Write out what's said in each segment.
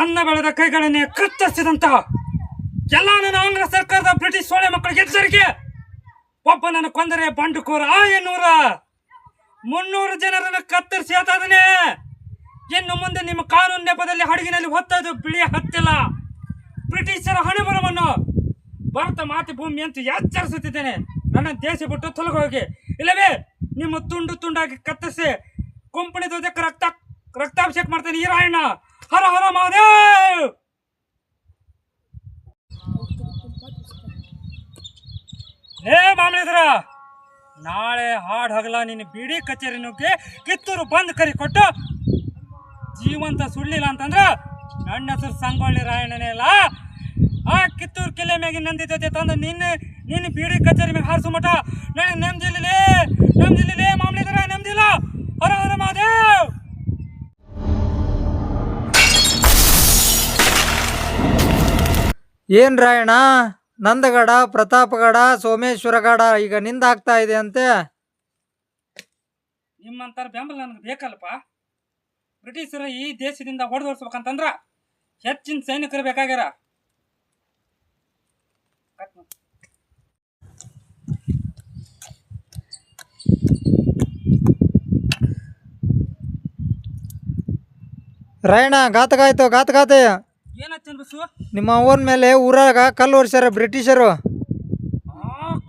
ಅನ್ನ ಬೆಳೆದ ಕೈಗಳನ್ನೇ ಕತ್ತರಿಸಿದಂತಹ ಎಲ್ಲ ನನ್ನ ಆಂಗ್ಲ ಸರ್ಕಾರದ ಬ್ರಿಟಿಷ್ ಸೋಳೆ ಮಕ್ಕಳಿಗೆ ಎಚ್ಚರಿಕೆ. ಒಬ್ಬನನ್ನು ಕೊಂದರೆ ಬಂಡುಕೋರ ಆ ಎನ್ನೂರ ಮುನ್ನೂರು ಜನರನ್ನು ಕತ್ತರಿಸಿ ಆತಾದನೆ ಇನ್ನು ಮುಂದೆ ನಿಮ್ಮ ಕಾನೂನು ನೆಪದಲ್ಲಿ ಹಡಗಿನಲ್ಲಿ ಹೊತ್ತದು ಬಿಳಿಯ ಹತ್ತಿಲ್ಲ. ಬ್ರಿಟಿಷರ ಹಣೆಬರವನ್ನು ಭಾರತ ಮಾತೃಭೂಮಿ ಅಂತ ಎಚ್ಚರಿಸುತ್ತಿದ್ದೇನೆ. ನನ್ನ ದೇಶ ಬಿಟ್ಟು ತೊಲಗೋಗಿ ಇಲ್ಲವೇ, ನಿಮ್ಮ ತುಂಡು ತುಂಡಾಗಿ ಕತ್ತರಿಸಿ ಕುಂಪಣಿ ಧ್ವಜಕ್ಕೆ ರಕ್ತ ರಕ್ತಾಭಿಷೇಕ ಮಾಡ್ತೇನೆ ಈ ರಾಯಣ್ಣ ಹರ ಹರ ಮಹದೇವ್! ಹೇ ಮಾಮಲಿದ್ರ ನಾಳೆ ಹಾಡ್ ಹಗಲ ನಿನ್ನ ಬಿಡಿ ಕಚೇರಿ ನುಗ್ಗಿ ಕಿತ್ತೂರು ಬಂದ್ ಕರಿ ಕೊಟ್ಟು ಜೀವಂತ ಸುಳ್ಳಿಲ್ಲ ಅಂತಂದ್ರ ನನ್ನ ಹೆಸರು ಸಂಗೊಳ್ಳಿ ರಾಯಣ್ಣನೇ ಇಲ್ಲ ಆ ಕಿತ್ತೂರು ಕಿಲ್ಲೆ ಮ್ಯಾಗಿ ಜೊತೆ ತಂದು ನಿನ್ನ ನಿನ್ನ ಬಿಡಿ ಕಚೇರಿ ಮ್ಯಾಗ ಹಾರಿಸು ಮಠ. ನನಗೆ ನೆಮ್ಮದಿಲ್ಲೇ ಏನ್ ರಾಯಣ್ಣ? ನಂದಗಡ ಪ್ರತಾಪಗಡ ಸೋಮೇಶ್ವರಗಡ ಈಗ ನಿಂದ ಆಗ್ತಾ ಇದೆ ಅಂತೆ? ನಿಮ್ಮಂತರ ಬೆಂಬಲ ನನಗೆ ಬೇಕಲ್ಪ ಬ್ರಿಟಿಷರು ಈ ದೇಶದಿಂದ ಹೊಡೆದೋಡ್ಸ್ಬೇಕಂತಂದ್ರ ಹೆಚ್ಚಿನ ಸೈನಿಕರು ಬೇಕಾಗ್ಯಾರ. ರಾಯಣ್ಣ ಘಾತಕಾಯ್ತು ಘಾತಕಾತೆ ಬಸ್ಸು ನಿಮ್ಮ ಅವ್ವನ ಮೇಲೆ ಊರಾಗ ಕಲ್ಲು ಹೊರ್ಸ್ಯಾರ ಬ್ರಿಟಿಷರು.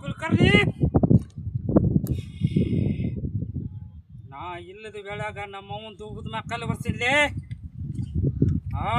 ಕುಲಕರ್ಣಿ! ನಾ ಇಲ್ಲದ ವೇಳಾಗ ನಮ್ಮ ಅವನ್ ದೂಗದ ಕಲ್ಲು ಬರ್ಸಿದ್ಲಿ ಆ